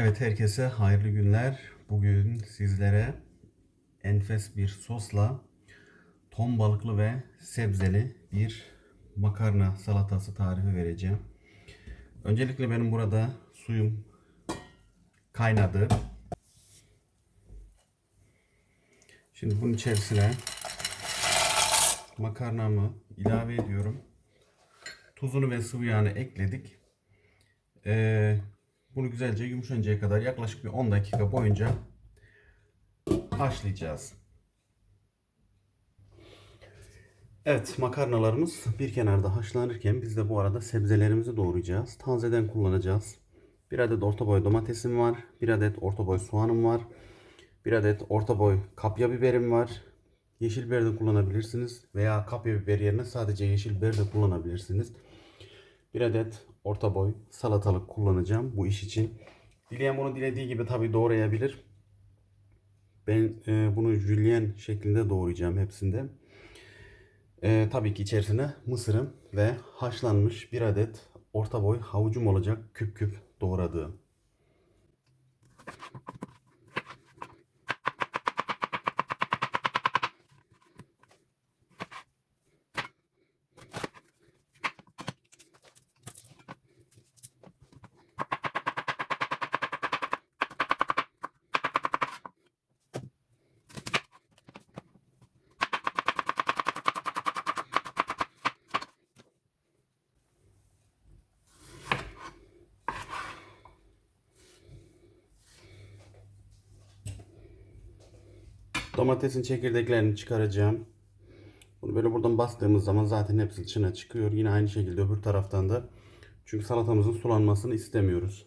Evet herkese hayırlı günler. Bugün sizlere enfes bir sosla ton balıklı ve sebzeli bir makarna salatası tarifi vereceğim. Öncelikle benim burada suyum kaynadı. Şimdi bunun içerisine makarnamı ilave ediyorum. Tuzunu ve sıvı yağını ekledik. Ee, bunu güzelce yumuşayıncaya kadar yaklaşık bir 10 dakika boyunca haşlayacağız. Evet makarnalarımız bir kenarda haşlanırken biz de bu arada sebzelerimizi doğrayacağız. Tazeden kullanacağız. Bir adet orta boy domatesim var. Bir adet orta boy soğanım var. Bir adet orta boy kapya biberim var. Yeşil biber de kullanabilirsiniz. Veya kapya biber yerine sadece yeşil biber de kullanabilirsiniz. Bir adet orta boy salatalık kullanacağım bu iş için. Dileyen bunu dilediği gibi tabi doğrayabilir. Ben e, bunu jülyen şeklinde doğrayacağım hepsinde. E, tabii ki içerisine mısırım ve haşlanmış bir adet orta boy havucum olacak küp küp doğradığım. Domatesin çekirdeklerini çıkaracağım. Bunu böyle buradan bastığımız zaman zaten hepsi dışına çıkıyor. Yine aynı şekilde öbür taraftan da. Çünkü salatamızın sulanmasını istemiyoruz.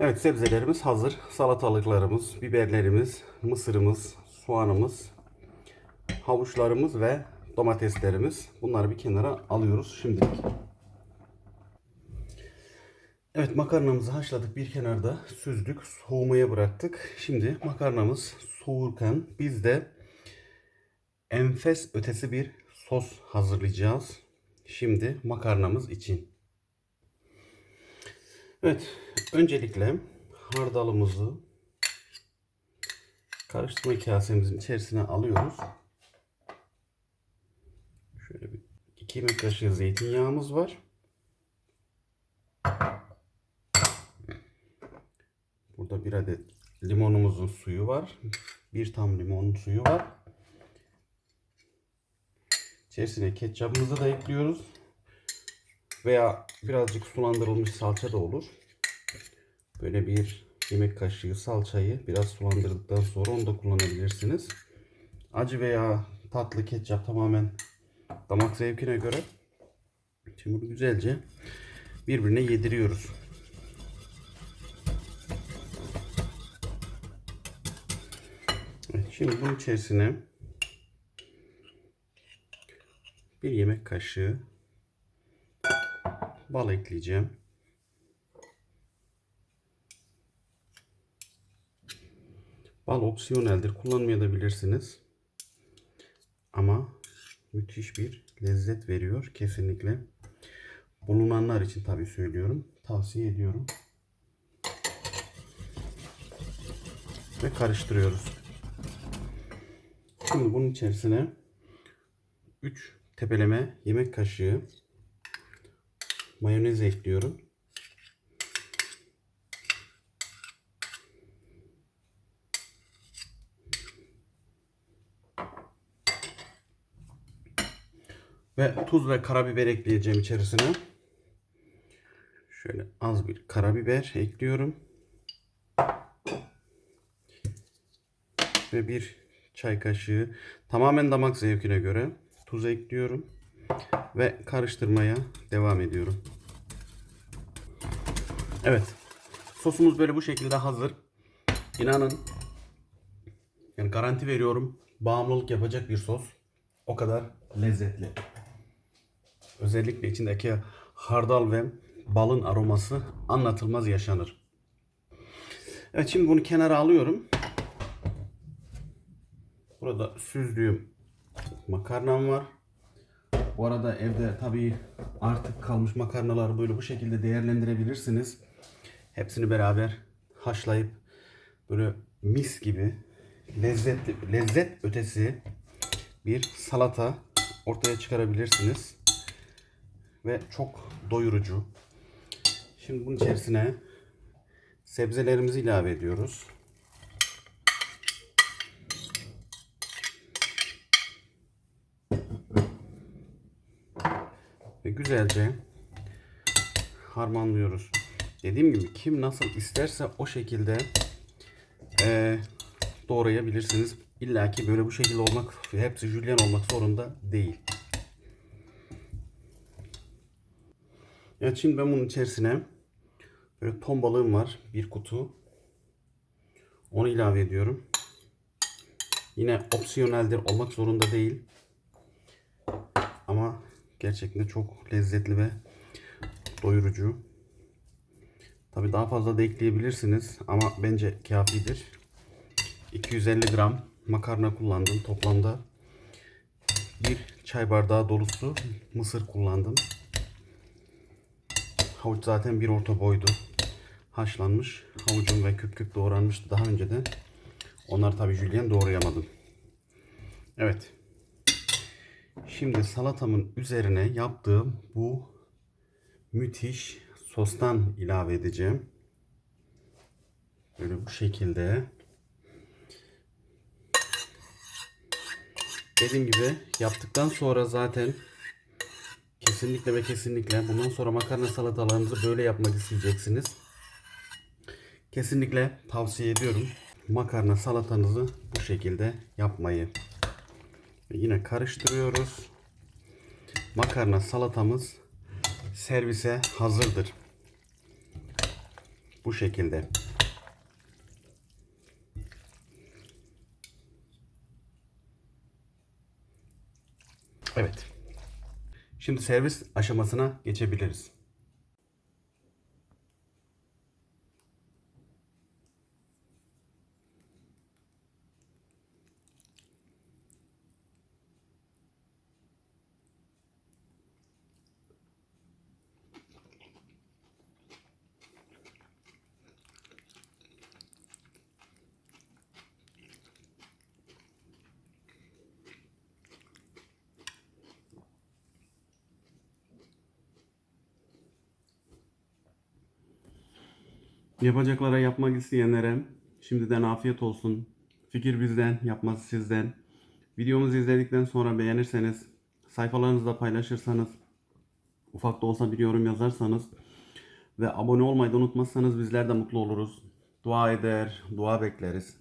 Evet sebzelerimiz hazır. Salatalıklarımız, biberlerimiz, mısırımız, soğanımız, havuçlarımız ve domateslerimiz. Bunları bir kenara alıyoruz şimdilik. Evet makarnamızı haşladık bir kenarda süzdük soğumaya bıraktık. Şimdi makarnamız soğurken biz de enfes ötesi bir sos hazırlayacağız. Şimdi makarnamız için. Evet öncelikle hardalımızı karıştırma kasemizin içerisine alıyoruz. 2 yemek kaşığı zeytinyağımız var. Burada bir adet limonumuzun suyu var. Bir tam limonun suyu var. İçerisine ketçapımızı da ekliyoruz. Veya birazcık sulandırılmış salça da olur. Böyle bir yemek kaşığı salçayı biraz sulandırdıktan sonra onu da kullanabilirsiniz. Acı veya tatlı ketçap tamamen damak zevkine göre. Şimdi güzelce birbirine yediriyoruz. Evet, şimdi bunun içerisine bir yemek kaşığı bal ekleyeceğim. Bal opsiyoneldir. Kullanmayabilirsiniz. Ama müthiş bir lezzet veriyor kesinlikle. Bulunanlar için tabi söylüyorum. Tavsiye ediyorum. Ve karıştırıyoruz. Şimdi bunun içerisine 3 tepeleme yemek kaşığı mayonez ekliyorum. Ve tuz ve karabiber ekleyeceğim içerisine. Şöyle az bir karabiber ekliyorum. Ve bir çay kaşığı tamamen damak zevkine göre tuz ekliyorum. Ve karıştırmaya devam ediyorum. Evet. Sosumuz böyle bu şekilde hazır. İnanın yani garanti veriyorum bağımlılık yapacak bir sos. O kadar lezzetli. Özellikle içindeki hardal ve balın aroması anlatılmaz yaşanır. Evet şimdi bunu kenara alıyorum. Burada süzdüğüm makarnam var. Bu arada evde tabii artık kalmış makarnaları böyle bu şekilde değerlendirebilirsiniz. Hepsini beraber haşlayıp böyle mis gibi lezzetli lezzet ötesi bir salata ortaya çıkarabilirsiniz. Ve çok doyurucu. Şimdi bunun içerisine sebzelerimizi ilave ediyoruz. Ve güzelce harmanlıyoruz. Dediğim gibi kim nasıl isterse o şekilde eee doğrayabilirsiniz. İlla ki böyle bu şekilde olmak, hepsi jülyen olmak zorunda değil. Evet şimdi ben bunun içerisine böyle ton balığım var. Bir kutu. Onu ilave ediyorum. Yine opsiyoneldir. Olmak zorunda değil. Ama gerçekten çok lezzetli ve doyurucu. Tabi daha fazla da ekleyebilirsiniz ama bence kafidir. 250 gram makarna kullandım toplamda. Bir çay bardağı dolusu mısır kullandım. Havuç zaten bir orta boydu. Haşlanmış. Havucum ve küp küp doğranmıştı daha önceden. Onları tabi jülyen doğrayamadım. Evet. Şimdi salatamın üzerine yaptığım bu müthiş sostan ilave edeceğim. Böyle bu şekilde. Dediğim gibi yaptıktan sonra zaten kesinlikle ve kesinlikle bundan sonra makarna salatalarınızı böyle yapmak isteyeceksiniz. Kesinlikle tavsiye ediyorum. Makarna salatanızı bu şekilde yapmayı. Yine karıştırıyoruz. Makarna salatamız servise hazırdır. Bu şekilde. Evet. Şimdi servis aşamasına geçebiliriz. Yapacaklara yapmak isteyenlere şimdiden afiyet olsun. Fikir bizden, yapması sizden. Videomuzu izledikten sonra beğenirseniz, sayfalarınızda paylaşırsanız, ufak da olsa bir yorum yazarsanız ve abone olmayı da unutmazsanız bizler de mutlu oluruz. Dua eder, dua bekleriz.